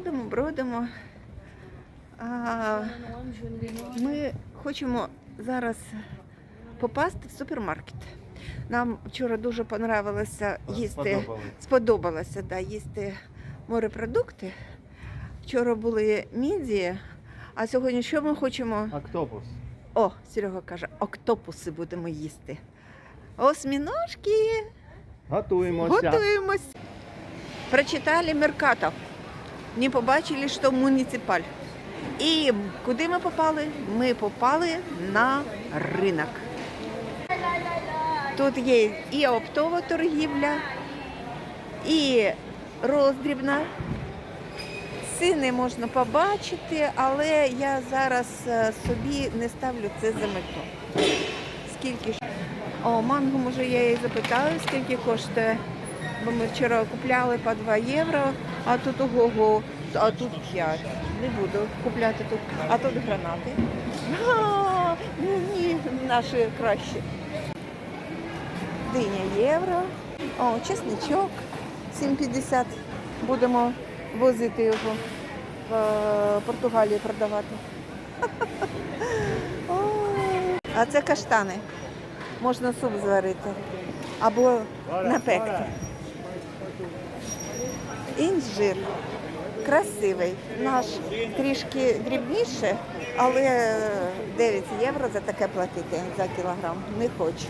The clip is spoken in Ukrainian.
бродимо, бродимо. А, ми хочемо зараз попасти в супермаркет. Нам вчора дуже понравилося їсти. Сподобалося да, їсти морепродукти. Вчора були мідії, а сьогодні що ми хочемо? Октопус. О, Серега каже, октопуси будемо їсти. Осьміножки. Готуємося. Готуємось. Прочитали Меркато. Не побачили, що муніципаль. І куди ми попали? Ми попали на ринок. Тут є і оптова торгівля, і роздрібна. Ціни можна побачити, але я зараз е, собі не ставлю це за мету. Скільки ж? О, манго, може, я її запитаю, скільки коштує. Бо ми вчора купляли по 2 євро, а тут ого, а тут 5. Не буду купляти тут. А тут гранати. А, ні, ні, наші кращі. Диня євро. О, чесничок 7,50. Будемо возити його в е, Португалію продавати. А це каштани. Можна суп зварити або напекти. Інжир красивий. Наш трішки дрібніше, але 9 євро за таке платити за кілограм. Не хочу.